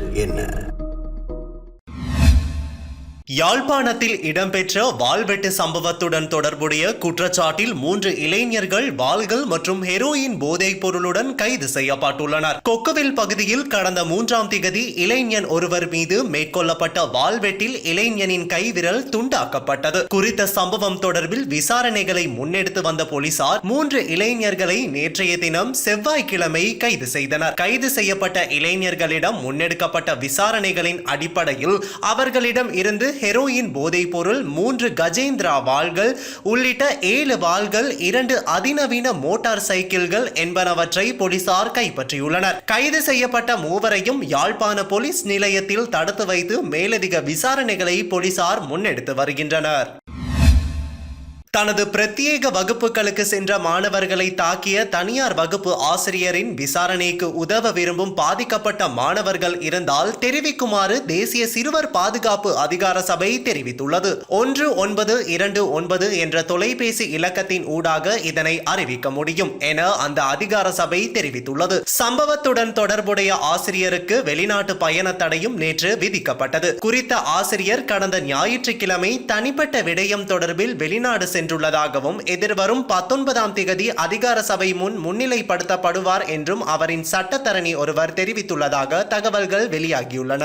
in யாழ்ப்பாணத்தில் இடம்பெற்ற வாள்வெட்டு சம்பவத்துடன் தொடர்புடைய குற்றச்சாட்டில் மூன்று இளைஞர்கள் வாள்கள் மற்றும் ஹெரோயின் போதைப் பொருளுடன் கைது செய்யப்பட்டுள்ளனர். கொக்குவில் பகுதியில் கடந்த மூன்றாம் திகதி இளைஞன் ஒருவர் மீது மேற்கொள்ளப்பட்ட வாள்வெட்டில் இளைஞனின் கைவிரல் துண்டாக்கப்பட்டது. குறித்த சம்பவம் தொடர்பில் விசாரணைகளை முன்னெடுத்து வந்த போலீசார் மூன்று இளைஞர்களை நேற்றைய தினம் செவ்வாய்க்கிழமை கைது செய்தனர். கைது செய்யப்பட்ட இளைஞர்களிடம் முன்னெடுக்கப்பட்ட விசாரணைகளின் அடிப்படையில் அவர்களிடம் இருந்து ஹெரோயின் போதைப்பொருள் மூன்று கஜேந்திரா வாள்கள் உள்ளிட்ட ஏழு வாள்கள் இரண்டு அதிநவீன மோட்டார் சைக்கிள்கள் என்பனவற்றை போலீசார் கைப்பற்றியுள்ளனர். கைது செய்யப்பட்ட மூவரையும் யாழ்ப்பாண போலீஸ் நிலையத்தில் தடுத்து வைத்து மேலதிக விசாரணைகளை போலீசார் முன்னெடுத்து வருகின்றனர். தனது பிரத்யேக வகுப்புகளுக்கு சென்ற மாணவர்களை தாக்கிய தனியார் வகுப்பு ஆசிரியரின் விசாரணைக்கு உதவ விரும்பும் பாதிக்கப்பட்ட மாணவர்கள் இருந்தால் தெரிவிக்குமாறு தேசிய சிறுவர் பாதுகாப்பு அதிகார சபை தெரிவித்துள்ளது. ஒன்று ஒன்பது இரண்டு ஒன்பது என்ற தொலைபேசி இலக்கத்தின் ஊடாக இதனை அறிவிக்க முடியும் என அந்த அதிகார சபை தெரிவித்துள்ளது. சம்பவத்துடன் தொடர்புடைய ஆசிரியருக்கு வெளிநாட்டு பயண தடையும் நேற்று விதிக்கப்பட்டது. குறித்த ஆசிரியர் கடந்த ஞாயிற்றுக்கிழமை தனிப்பட்ட விடயம் தொடர்பில் வெளிநாடு சென்றுள்ளதாகவும் எதிர்வரும் பத்தொன்பதாம் திகதி அதிகார சபை முன் முன்னிலைப்படுத்தப்படுவார் என்றும் அவரின் சட்டத்தரணி ஒருவர் தெரிவித்துள்ளதாக தகவல்கள் வெளியாகியுள்ளன.